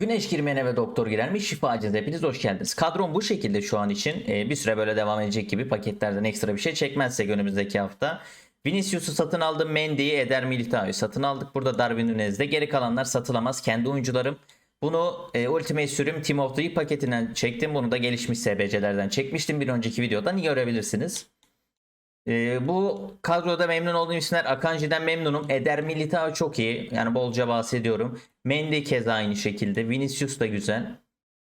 Güneş girmeyene ve doktor girermiş şifacınız hepiniz hoş geldiniz. Kadrom bu şekilde şu an için Ee, bir süre böyle devam edecek gibi paketlerden ekstra bir şey çekmezsek önümüzdeki hafta. Vinicius'u satın aldım. Mendy'yi, Eder Militao'yu satın aldık. Burada Darwin Nunez'de. Geri kalanlar satılamaz. Kendi oyuncularım. Bunu e, Ultimate sürüm Team of the Year paketinden çektim. Bunu da gelişmiş SBC'lerden çekmiştim bir önceki videodan görebilirsiniz. Ee, bu kadroda memnun olduğum isimler Akanji'den memnunum. Eder Militao çok iyi. Yani bolca bahsediyorum. Mendy keza aynı şekilde. Vinicius da güzel.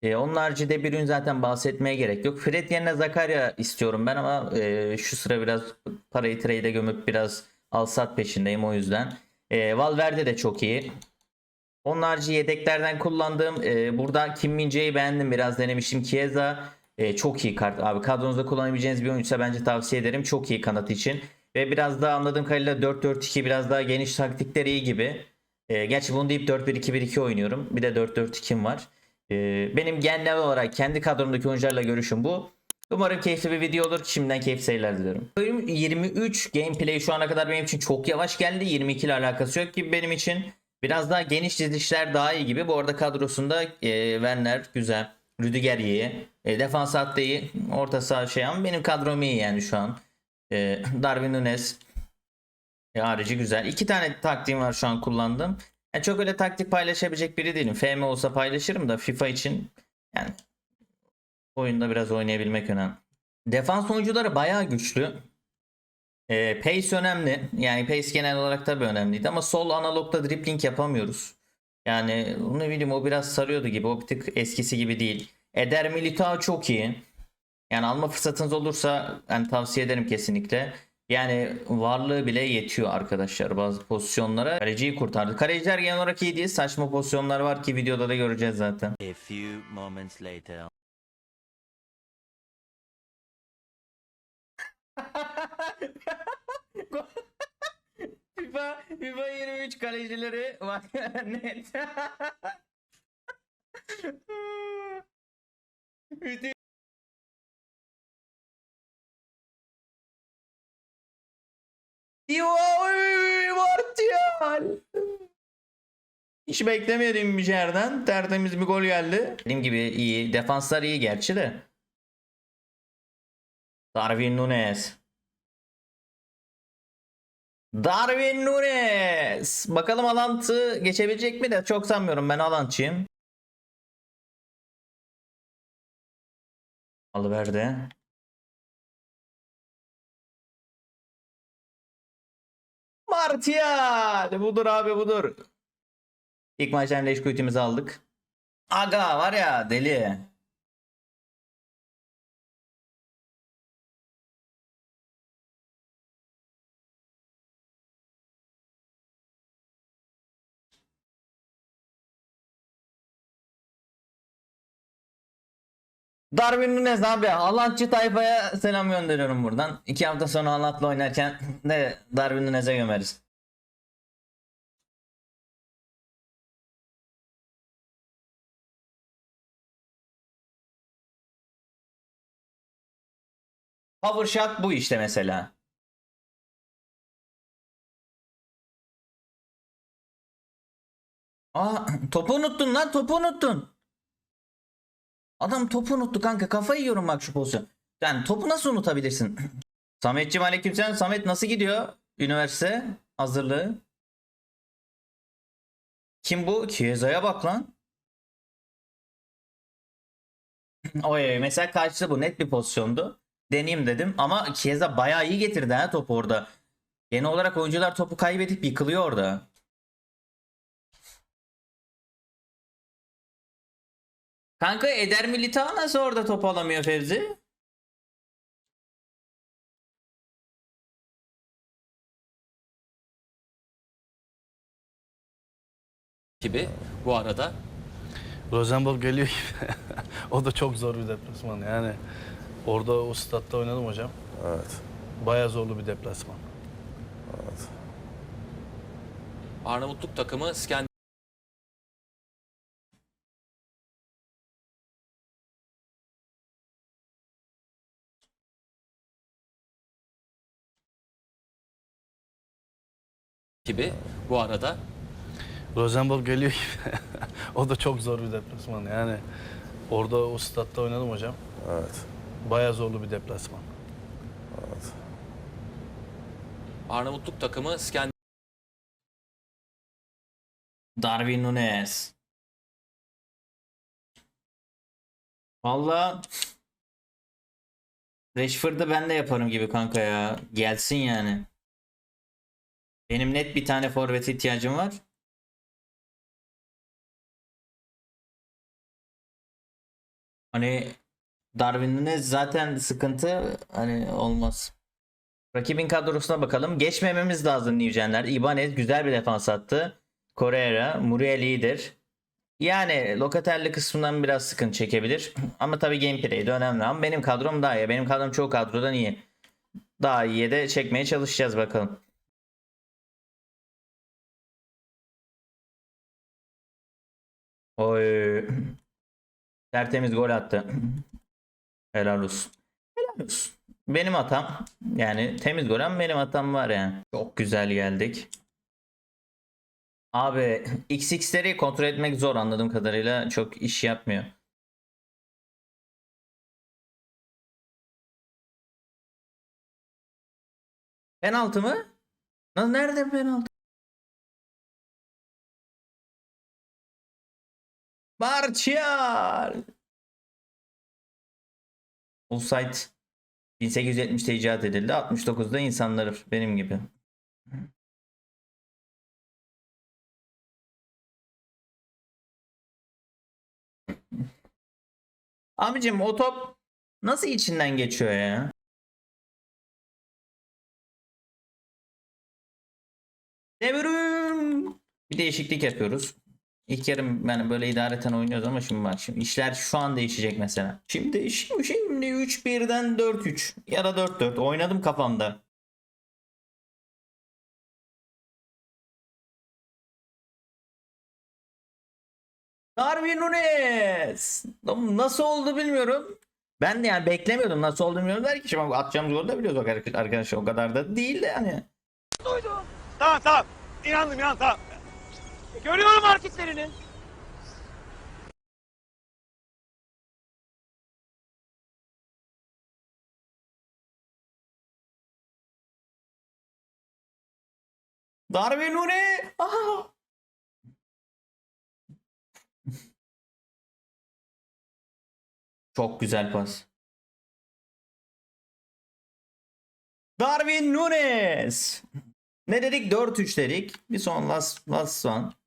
Ee, onun haricinde bir ürün zaten bahsetmeye gerek yok. Fred yerine Zakaria istiyorum ben ama e, şu sıra biraz parayı trade'e gömüp biraz al sat peşindeyim o yüzden. E, Valverde de çok iyi. Onun harici yedeklerden kullandığım e, burada Kim Min-jae'yi beğendim. Biraz denemiştim. Chiesa e, çok iyi kart. Abi kadronuzda kullanabileceğiniz bir oyuncuysa bence tavsiye ederim. Çok iyi kanat için. Ve biraz daha anladığım kadarıyla 4-4-2 biraz daha geniş taktikleri iyi gibi. E, gerçi bunu deyip 4-1-2-1-2 oynuyorum. Bir de 4-4-2'm var. E, benim genel olarak kendi kadromdaki oyuncularla görüşüm bu. Umarım keyifli bir video olur. Şimdiden keyifli seyirler diliyorum. Bölüm 23 gameplay şu ana kadar benim için çok yavaş geldi. 22 ile alakası yok gibi benim için. Biraz daha geniş dizilişler daha iyi gibi. Bu arada kadrosunda e, Werner güzel. Rüdiger iyi. E, defans hattı iyi. Orta saha şey ama benim kadrom iyi yani şu an. E, Darwin Nunes. E, harici güzel. İki tane taktiğim var şu an kullandım. Yani çok öyle taktik paylaşabilecek biri değilim. FM olsa paylaşırım da FIFA için yani oyunda biraz oynayabilmek önemli. Defans oyuncuları bayağı güçlü. E, pace önemli. Yani pace genel olarak tabii önemliydi ama sol analogda dribbling yapamıyoruz. Yani ne bileyim o biraz sarıyordu gibi. O bir tık eskisi gibi değil. Eder Militao çok iyi. Yani alma fırsatınız olursa yani tavsiye ederim kesinlikle. Yani varlığı bile yetiyor arkadaşlar bazı pozisyonlara. Kaleciyi kurtardı. Kaleciler genel olarak iyi değil. Saçma pozisyonlar var ki videoda da göreceğiz zaten. A few moments later. FIFA, FIFA 23 kalecileri bak net. Martial. Hiç beklemediğim bir yerden tertemiz bir gol geldi. Dediğim gibi iyi. Defanslar iyi gerçi de. Darwin Nunes. Darwin Nunes. Bakalım Alant'ı geçebilecek mi de çok sanmıyorum. Ben Alant'çıyım. Alıverdi. Martial. Budur abi budur. İlk maçtan leş kuyutumuzu aldık. Aga var ya deli. Darwin Nunes abi Haalandçı tayfaya selam gönderiyorum buradan. İki hafta sonra Haaland'la oynarken de Darwin Nunes'e gömeriz. Power shot bu işte mesela. Aa topu unuttun lan topu unuttun. Adam topu unuttu kanka kafayı yiyorum bak şu pozisyon. Yani topu nasıl unutabilirsin? Sametciğim aleykümselam. Samet nasıl gidiyor? Üniversite hazırlığı. Kim bu? Chiesa'ya bak lan. Oy mesela karşıda bu net bir pozisyondu. Deneyeyim dedim ama Chiesa bayağı iyi getirdi ha topu orada. Genel olarak oyuncular topu kaybedip yıkılıyor orada. Kanka Eder Militao nasıl orada top alamıyor Fevzi? gibi bu arada. Rosenborg geliyor gibi. o da çok zor bir deplasman yani. Orada o statta oynadım hocam. Evet. Bayağı zorlu bir deplasman. Arnavutluk takımı Skandinav gibi bu arada. Rosenborg geliyor gibi. o da çok zor bir deplasman. Yani orada o statta oynadım hocam. Evet. Bayağı zorlu bir deplasman. Arnavutluk takımı Skandinav Darwin Nunes. Valla Rashford'ı ben de yaparım gibi kanka ya. Gelsin yani. Benim net bir tane forvet ihtiyacım var. Hani Darwin Nunes zaten sıkıntı hani olmaz. Rakibin kadrosuna bakalım. Geçmememiz lazım Newgen'ler. Ibanez güzel bir defans attı. Correa, Muriel iyidir. Yani Locatelli kısmından biraz sıkıntı çekebilir. Ama tabii gameplay de önemli. Ama benim kadrom daha iyi. Benim kadrom çoğu kadrodan iyi. Daha iyiye de çekmeye çalışacağız bakalım. Oy. Tertemiz gol attı. Helal olsun. Helal olsun. Benim hatam. Yani temiz gol ama benim hatam var yani. Çok güzel geldik. Abi XX'leri kontrol etmek zor anladığım kadarıyla çok iş yapmıyor. Penaltı mı? Nerede penaltı? Martial. Offside 1870'te icat edildi. 69'da insanları benim gibi. Abicim o top nasıl içinden geçiyor ya? Devrim. Bir değişiklik yapıyoruz. İlk yarım yani böyle idareten oynuyoruz ama şimdi bak şimdi işler şu an değişecek mesela. Şimdi şimdi, şimdi 3-1'den 4-3 ya da 4-4 oynadım kafamda. Darwin Nunes. Nasıl oldu bilmiyorum. Ben de yani beklemiyordum nasıl oldu bilmiyorum der ki şimdi atacağımız golü da biliyoruz arkadaşlar o kadar da değil de yani. Tamam tamam. İnandım inan tamam. Görüyorum hareketlerini. Darwin Nunes. Aha. Çok güzel pas. Darwin Nunes. Ne dedik? 4-3 dedik. Bir son last, last son.